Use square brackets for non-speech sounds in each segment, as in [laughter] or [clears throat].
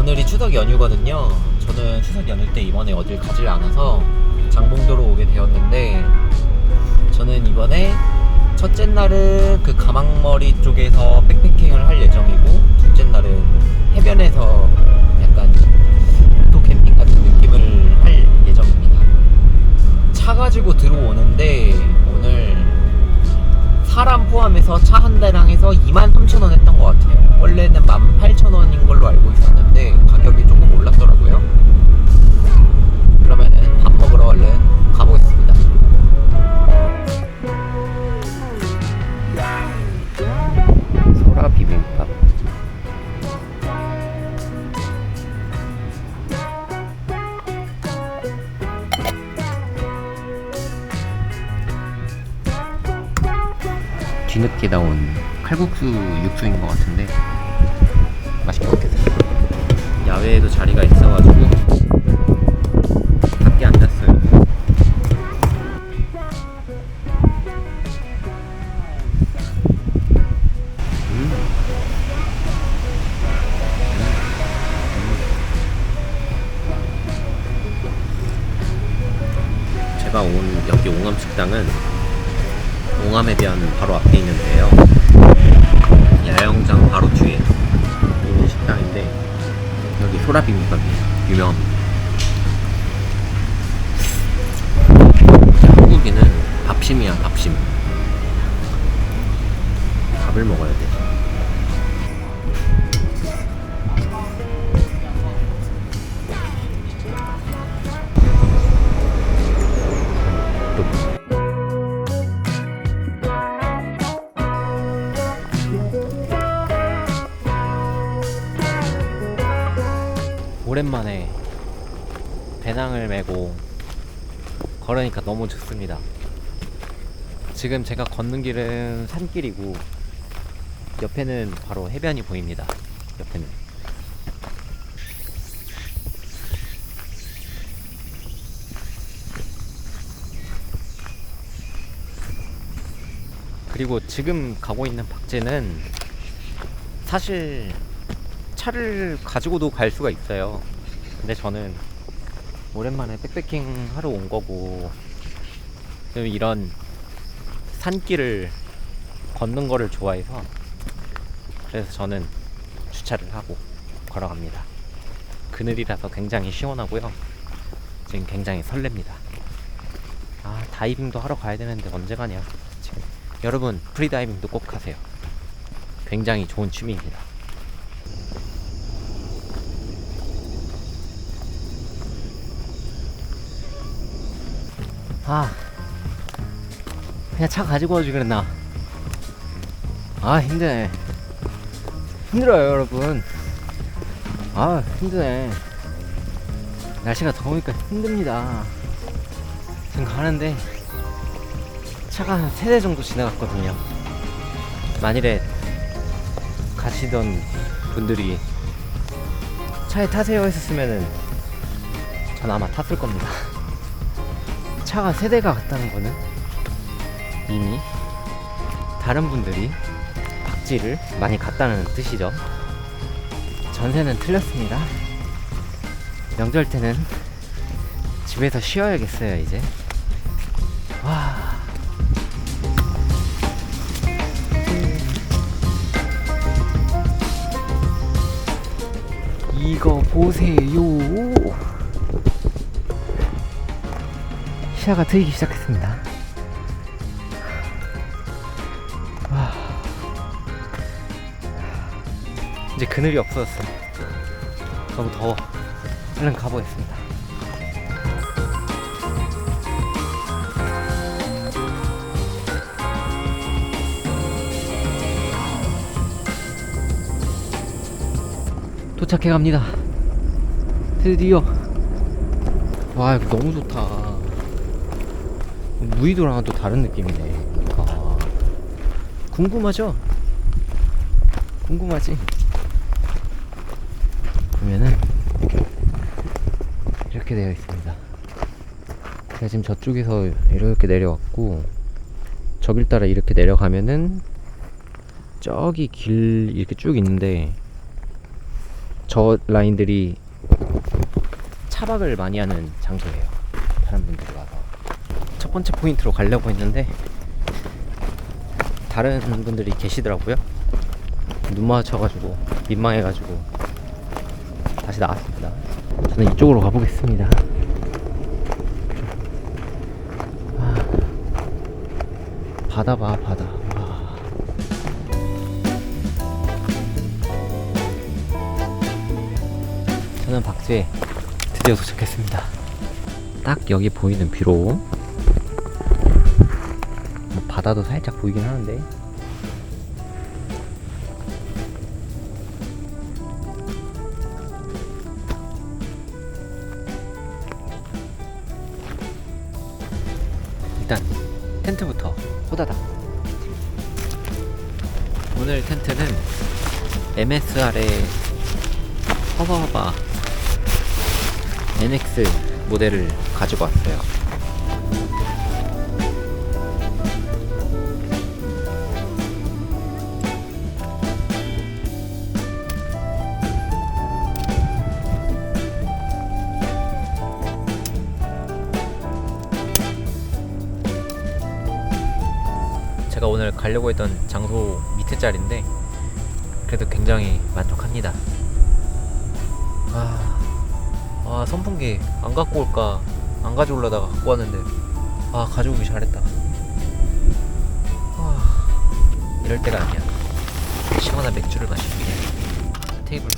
오늘이 추석 연휴거든요. 저는 추석 연휴 때 이번에 어딜 가질 않아서 장봉도로 오게 되었는데 저는 이번에 첫째 날은 그 가망머리 쪽에서 백패킹을 할 예정이고 둘째 날은 해변에서 약간 오토 캠핑 같은 느낌을 할 예정입니다. 차 가지고 들어오는데 오늘 사람 포함해서 차 한 대랑 해서 23,000원 했던 것 같아요. 소라 비빔밥이 유명합니다. 한국인은 밥심이야 밥심. 밥을 먹어야 돼. 오랜만에 배낭을 메고 걸으니까 너무 좋습니다. 지금 제가 걷는 길은 산길이고 옆에는 바로 해변이 보입니다. 옆에는. 그리고 지금 가고 있는 박제는 사실 차를 가지고도 갈 수가 있어요. 근데 저는 오랜만에 백패킹 하러 온 거고 좀 이런 산길을 걷는 거를 좋아해서 그래서 저는 주차를 하고 걸어갑니다. 그늘이라서 굉장히 시원하고요. 지금 굉장히 설렙니다. 아 다이빙도 하러 가야 되는데 언제 가냐 지금 여러분 프리다이빙도 꼭 하세요. 굉장히 좋은 취미입니다. 아. 그냥 차 가지고 와주지 그랬나? 아 힘드네. 힘들어요 여러분. 아 힘드네. 날씨가 더우니까 힘듭니다. 가는데 차가 한 세 대 정도 지나갔거든요. 만일에 가시던 분들이 차에 타세요 했었으면은 전 아마 탔을 겁니다 차가 세 대가 갔다는 거는 이미 다른 분들이 박지를 많이 갔다는 뜻이죠. 전세는 틀렸습니다. 명절 때는 집에서 쉬어야겠어요, 이제. 와. 이거 보세요. 시야가 트이기 시작했습니다. 와. 이제 그늘이 없어졌어. 너무 더워. 얼른 가보겠습니다. 도착해 갑니다. 드디어. 와, 이거 너무 좋다. 무의도랑은 또 다른 느낌이네. 아, 궁금하죠? 궁금하지? 보면은 이렇게 되어 있습니다. 제가 지금 저쪽에서 이렇게 내려왔고 저길 따라 이렇게 내려가면은 저기 길 이렇게 쭉 있는데 저 라인들이 차박을 많이 하는 장소예요. 다른 분들이 와서 첫 번째 포인트로 가려고 했는데 다른 분들이 계시더라고요. 눈 마주쳐가지고 민망해가지고 다시 나왔습니다. 저는 이쪽으로 가보겠습니다. 아, 바다 봐 바다. 와. 저는 박쥐에 드디어 도착했습니다. 딱 여기 보이는 뷰로 뭐 바다도 살짝 보이긴 하는데 일단 텐트부터 호다닥 오늘 텐트는 MSR의 허바허바 NX 모델을 가지고 왔어요. 가려고 했던 장소 밑에 자리인데 그래도 굉장히 만족합니다. 아, 아 선풍기 안 갖고 올까 안 가져올라다가 갖고 왔는데 아 가져오기 잘했다. 아, 이럴 때가 아니야. 시원한 맥주를 마시기 위해 테이블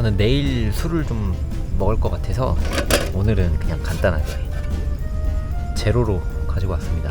저는 내일 술을 좀 먹을 것 같아서 오늘은 그냥 간단하게 제로로 가지고 왔습니다.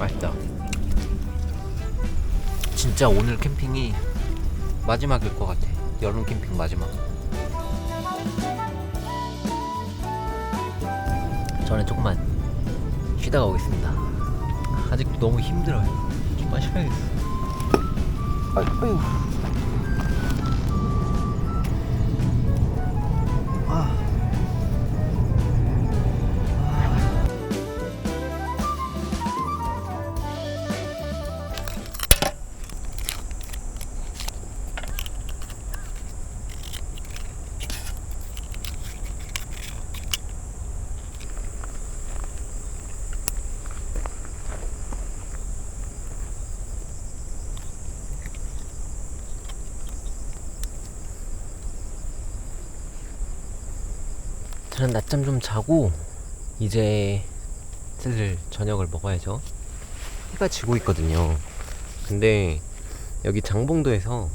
맛있다. 진짜 오늘 캠핑이 마지막일 것 같아. 여름 캠핑 마지막. 저는 조금만 쉬다가 오겠습니다. 아직도 너무 힘들어요. 좀만 쉬어야겠어. 아유, 저는 낮잠 좀 자고 이제 슬슬 저녁을 먹어야죠. 해가 지고 있거든요. 근데 여기 장봉도에서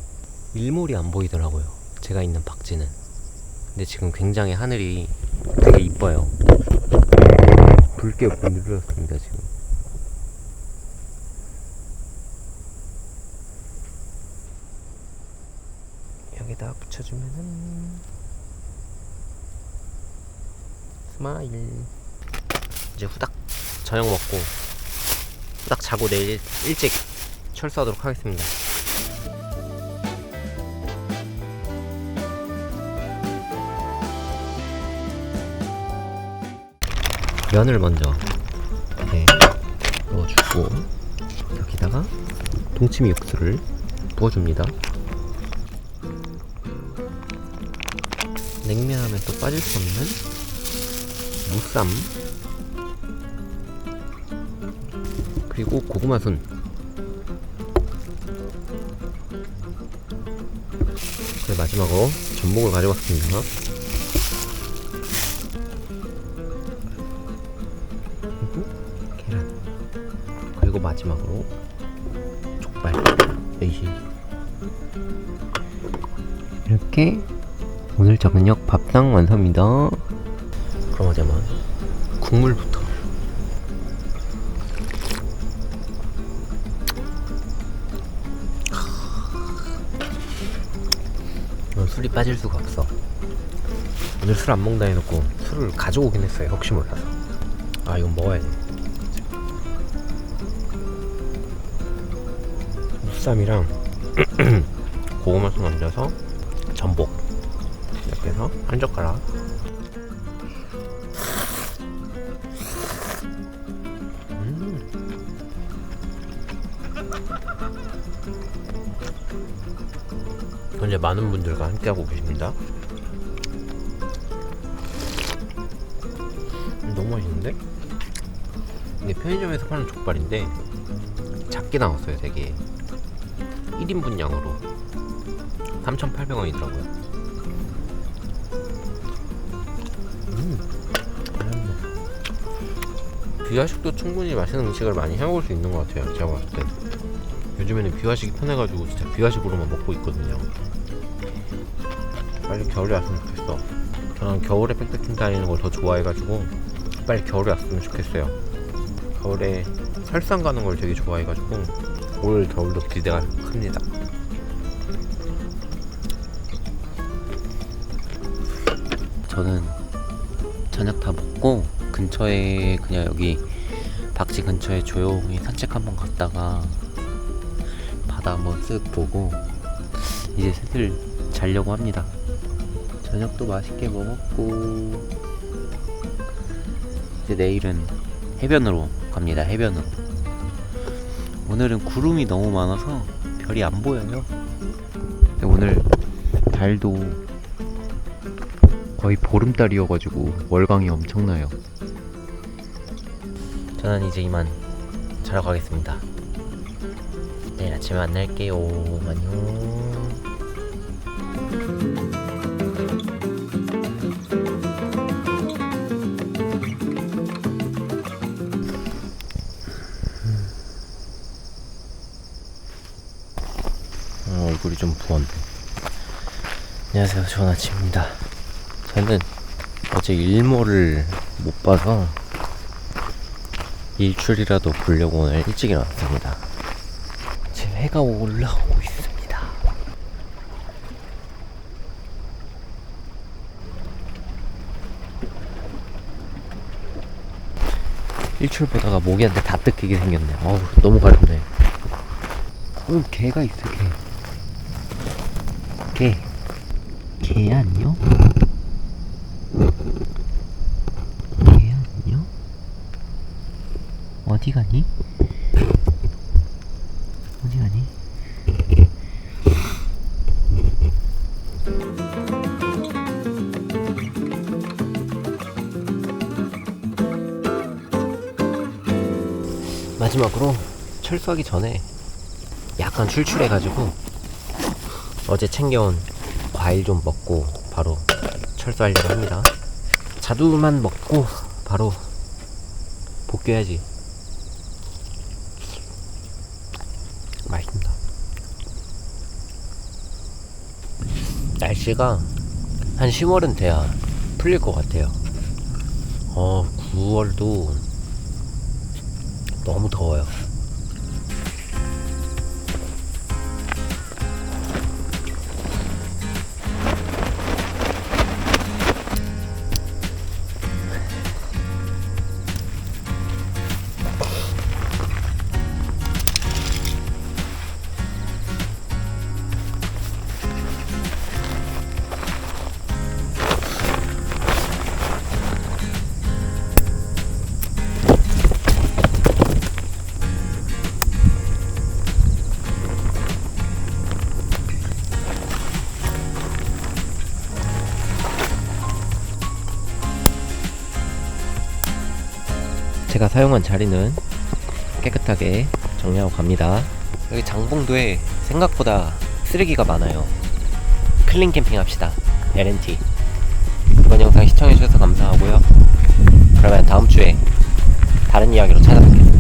일몰이 안 보이더라고요. 제가 있는 박지는. 근데 지금 굉장히 하늘이 되게 이뻐요. 붉게 물들었습니다 지금. 여기다 붙여주면은 스마일. 이제 후딱 저녁 먹고 후딱 자고 내일 일찍 철수하도록 하겠습니다. 면을 먼저 이렇게 넣어주고 여기다가 동치미 육수를 부어줍니다. 냉면하면 또 빠질 수 없는 무쌈 그리고 고구마순. 그리고 마지막으로 전복을 가져왔습니다. 그리고 계란. 그리고 마지막으로 족발. 에이시. 이렇게 오늘 저녁 밥상 완성입니다 뭐 국물부터. 오늘 술이 빠질 수가 없어. 오늘 술 안 먹는다 해놓고 술을 가져오긴 했어요. 혹시 몰라서. 아 이건 먹어야 돼. 무쌈이랑 [clears throat] 고구마 좀 얹어서 전복 이렇게 해서 한 젓가락. 현재 많은 분들과 함께하고 계십니다. 음, 너무 맛있는데? 이게 편의점에서 파는 족발인데 작게 나왔어요 되게 1인분 양으로 3,800원이더라고요 비화식도 충분히 맛있는 음식을 많이 해먹을 수 있는 것 같아요 제가 봤을 때 요즘에는 비화식이 편해가지고 진짜 비화식으로만 먹고 있거든요. 빨리 겨울이 왔으면 좋겠어. 저는 겨울에 백패킹 다니는 걸 더 좋아해가지고 빨리 겨울이 왔으면 좋겠어요. 겨울에 설상 가는 걸 되게 좋아해가지고 올 겨울도 기대가 큽니다. 저는 저녁 다 먹고 근처에 그냥 여기 박지 근처에 조용히 산책 한번 갔다가 바다 한번 쓱 보고 이제 슬슬 자려고 합니다. 저녁도 맛있게 먹었고 이제 내일은 해변으로 갑니다. 해변으로. 오늘은 구름이 너무 많아서 별이 안 보여요. 오늘 달도 거의 보름달이어가지고 월광이 엄청나요. 저는 이제 이만 자러 가겠습니다. 내일 아침에 만날게요. 안녕. 어, 얼굴이 좀 부었네. 안녕하세요. 좋은 아침입니다. 저는 어제 일몰을 못 봐서 일출이라도 보려고 오늘 일찍 일어났습니다. 지금 해가 올라오고 있습니다. 일출 보다가 모기한테 다 뜯기게 생겼네. 어우, 너무 가렵네. 어, 개가 있어, 개. 개. 개 안녕? 개 안녕? 어디 가니? 어디 가니? 마지막으로 철수하기 전에 약간 출출해가지고 어제 챙겨온 과일 좀 먹고 바로 철수하려고 합니다. 자두만 먹고 바로 복귀해야지. 맛있습니다. 날씨가 한 10월은 돼야 풀릴 것 같아요. 어, 9월도 너무 더워요. 사용한 자리는 깨끗하게 정리하고 갑니다. 여기 장봉도에 생각보다 쓰레기가 많아요. 클린 캠핑 합시다. LNT. 이번 영상 시청해주셔서 감사하고요. 그러면 다음 주에 다른 이야기로 찾아뵐게요.